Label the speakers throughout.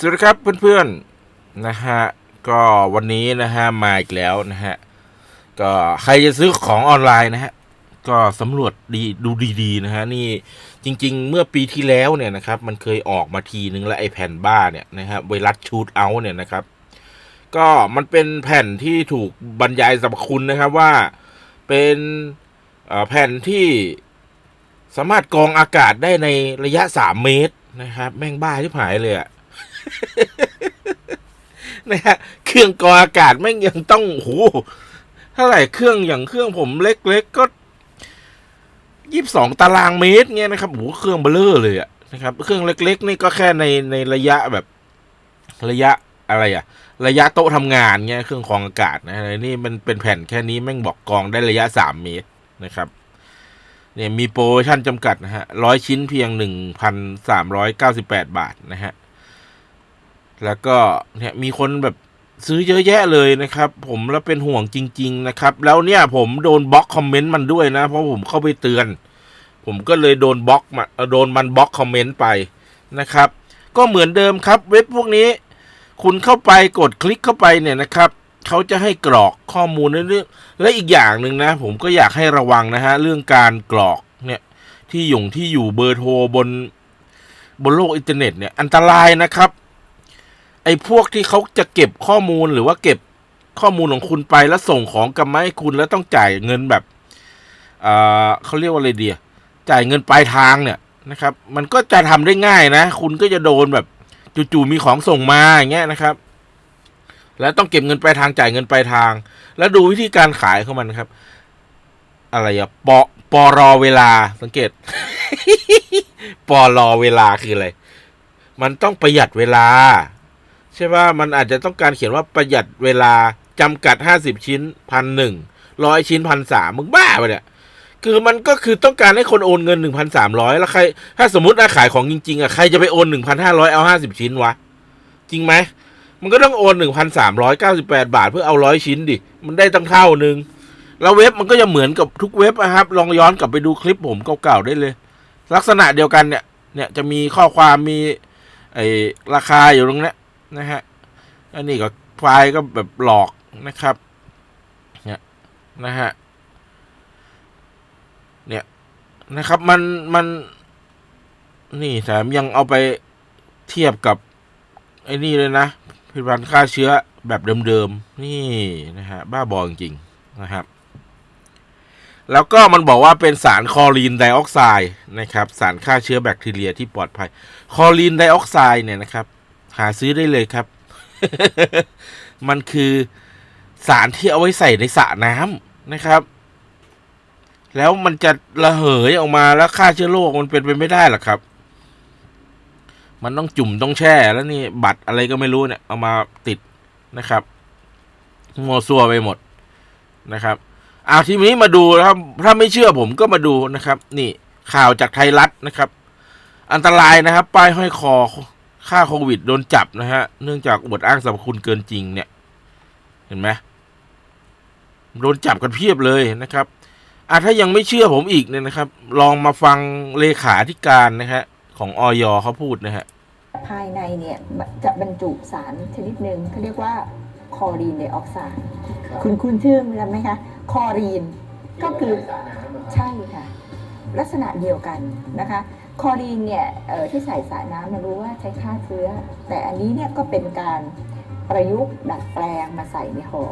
Speaker 1: สวัสดีครับเพื่อนๆนะฮะก็วันนี้นะฮะมาอีกแล้วนะฮะก็ใครจะซื้อของออนไลน์นะฮะก็สำรวจดีดูดีๆนะฮะนี่จริง ๆ เมื่อปีที่แล้วเนี่ยนะครับมันเคยออกมาทีนึงแล้วไอ้แผ่นบ้าเนี่ยนะฮะไวรัสชูดเอาเนี่ยนะครับ ก็มันเป็นแผ่นที่ถูกบรรยายสรรพคุณนะครับว่าเป็นแผ่นที่สามารถกรองอากาศได้ในระยะสามเมตรนะครับ แม่งบ้าที่หายเลยอะ นะฮะเครื่องกรองอากาศแม่งยังต้องโหเท่าไหร่เครื่องอย่างเครื่องผมเล็กๆก็ยี่สิบสองตารางเมตรเงี้ยนะครับโหเครื่องเบลอเลยอะนะครับ เครื่องเล็ก ๆ นี่ก็แค่ในในระยะแบบระยะอะไรอะระยะโต๊ะทำงานเงี้ยเครื่องกรองอากาศนะอะไรนี่มันเป็นแผ่นแค่นี้แม่งบอกกรองได้ระยะสามเมตรนะครับเนี่ยมีโปรโมชั่นจำกัดนะฮะร้อยชิ้นเพียงหนึ่งพันสามร้อยเก้าสิบแปดบาทนะฮะ แล้วก็เนี่ยมีคนแบบซื้อเยอะแยะเลยนะครับ ผมแล้วเป็นห่วงจริง ๆ นะครับ แล้วเนี่ยผมโดนบล็อกคอมเมนต์มันด้วยนะ เพราะผมเข้าไปเตือน ผมก็เลยโดนบล็อกมาโดนมันบล็อกคอมเมนต์ไปนะครับ ก็เหมือนเดิมครับ เว็บพวกนี้ คุณเข้าไปกดคลิกเข้าไปเนี่ยนะครับเขาจะให้กรอกข้อมูลเรื่องและอีกอย่างหนึ่งนะ ผมก็อยากให้ระวังนะฮะเรื่องการกรอกเนี่ยที่อยู่ที่อยู่เบอร์โทรบนบนโลกอินเทอร์เน็ตเนี่ยอันตรายนะครับ อ้พวกที่เขาจะเก็บข้อมูลหรือว่าเก็บข้อมูลของคุณไปแล้วส่งของกลับมาให้คุณแล้วต้องจ่ายเงินแบบเอ่อเขาเรียกว่าอะไรเดียจ่ายเงินปลายทางเนี่ยนะครับ มันก็จะทำได้ง่ายนะ คุณก็จะโดนแบบจู่ๆมีของส่งมาอย่างเงี้ยนะครับ แล้วต้องเก็บเงินปลายทางจ่ายเงินปลายทาง แล้วดูวิธีการขายของมันครับ อะไรอะปอปอรอเวลาสังเกต ปอรอเวลาคืออะไรมันต้องประหยัดเวลา ใช่ป่ะมันอาจจะต้องการเขียนว่าประหยัดเวลาจำกัดห้าสิบชิ้นพันหนึ่งร้อยชิ้นพันสามมึงบ้าไปเนี่ยคือมันก็คือต้องการให้คนโอนเงินหนึ่งพันสามร้อยแล้วใคร ถ้าสมมติอาขายของจริงๆอะใครจะไปโอนหนึ่งพันห้าร้อยเอาห้าสิบชิ้นวะ จริงไหมมันก็ต้องโอนหนึ่งพันสามร้อยเก้าสิบแปดบาทเพื่อเอาร้อยชิ้นดิ มันได้ตั้งเท่าหนึ่งแล้วเว็บมันก็จะเหมือนกับทุกเว็บนะครับ ลองย้อนกลับไปดูคลิปผมเก่าๆได้เลย ลักษณะเดียวกันเนี่ย เนี่ยจะมีข้อความมีไอ้ราคาอยู่ตรงเนี้ย นะฮะอันนี้ก็ไฟล์ก็แบบหลอกนะครับเนี่ยนะฮะเนี่ยนะครับมันมันนี่แถมยังเอาไปเทียบกับไอ้นี่เลยนะผลิตภัณฑ์ฆ่าเชื้อแบบเดิมๆนี่นะฮะบ้าบอจริงๆนะครับ แล้วก็มันบอกว่าเป็นสารคลอรีนไดออกไซด์นะครับ สารฆ่าเชื้อแบคทีเรียที่ปลอดภัยคลอรีนไดออกไซด์เนี่ยนะครับ หาซื้อได้เลยครับ มันคือสารที่เอาไว้ใส่ในสระน้ำนะครับ แล้วมันจะระเหยออกมาแล้วฆ่าเชื้อโรคมันเป็นไปไม่ได้หรอกครับ มันต้องจุ่มต้องแช่แล้วนี่บัตรอะไรก็ไม่รู้เนี่ย เอามาติดนะครับมัวซัวไปหมดนะครับเอาทีนี้มาดูนะครับ ถ้าไม่เชื่อผมก็มาดูนะครับ นี่ข่าวจากไทยรัฐนะครับ อันตรายนะครับ ป้ายห้อยคอ ค่าโควิดโดนจับนะฮะ เนื่องจากอวดอ้างสรรพคุณเกินจริงเนี่ย เห็นไหมโดนจับกันเพียบเลยนะครับอะถ้ายังไม่เชื่อผมอีกเนี่ยนะครับ ลองมาฟังเลขาธิการนะฮะของออยเขาพูดนะฮะ
Speaker 2: ภายในเนี่ยจะบรรจุสารชนิดหนึ่งเขาเรียกว่าคอรีนไดออกไซด์คุณคุณชื่อมันไหมคะ คอรีน ก็คือใช่ค่ะ ลักษณะเดียวกันนะคะ คอรีนเนี่ยที่ใส่สารน้ำเรารู้ว่าใช้ฆ่าเชื้อ แต่อันนี้เนี่ยก็เป็นการประยุกต์ดัดแปลงมาใส่ในห่อ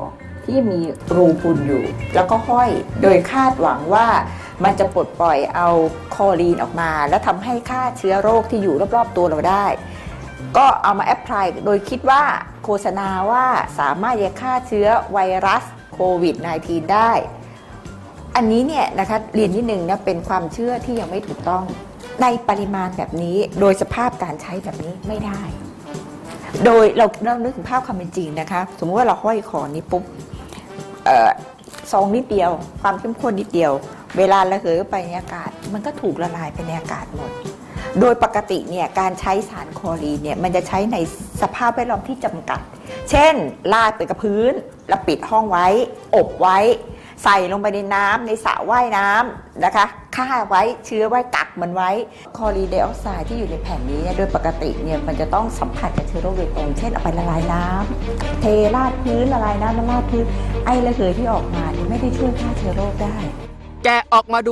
Speaker 2: ที่มีรูพุนอยู่ แล้วก็ห้อยโดยคาดหวังว่ามันจะปลดปล่อยเอาคอรีนออกมา แล้วทำให้ฆ่าเชื้อโรคที่อยู่รอบๆตัวเราได้ ก็เอามาแอพพลายโดยคิดว่าโฆษณาว่าสามารถจะฆ่าเชื้อไวรัสโควิด -19 ได้ อันนี้เนี่ยนะคะเรียนนิดนึงนะเป็นความเชื่อที่ยังไม่ถูกต้อง ในปริมาณแบบนี้โดยสภาพการใช้แบบนี้ไม่ได้ โดยเราเรานึกถึงภาพความเป็นจริงนะคะ สมมติว่าเราห้อยคอนี้ปุ๊บซองนิดเดียว ความเข้มข้นนิดเดียว เวลาระเหยไปในอากาศ มันก็ถูกละลายไปในอากาศหมด โดยปกติเนี่ยการใช้สารคลอรีนเนี่ยมันจะใช้ในสภาพแวดล้อมที่จำกัด เช่น ลาดไปกับพื้น แล้วปิดห้องไว้ อบไว้ ใส่ลงไปในน้ำในสระว่ายน้ำนะคะ ฆ่าไว้เชื้อไว้กักมันไว้ คอรีนไดออกไซด์ที่อยู่ในแผ่นนี้เนี่ยโดยปกติเนี่ยมันจะต้องสัมผัสกับเชื้อโรคโดยตรงเช่นเอาไปละลายน้ำเทราดพื้นละลายน้ำละลาดพื้นไอระเหยที่ออกมาเนี่ยไม่ได้ช่วยฆ่าเชื้อโรคได้
Speaker 3: แกะออกมาดู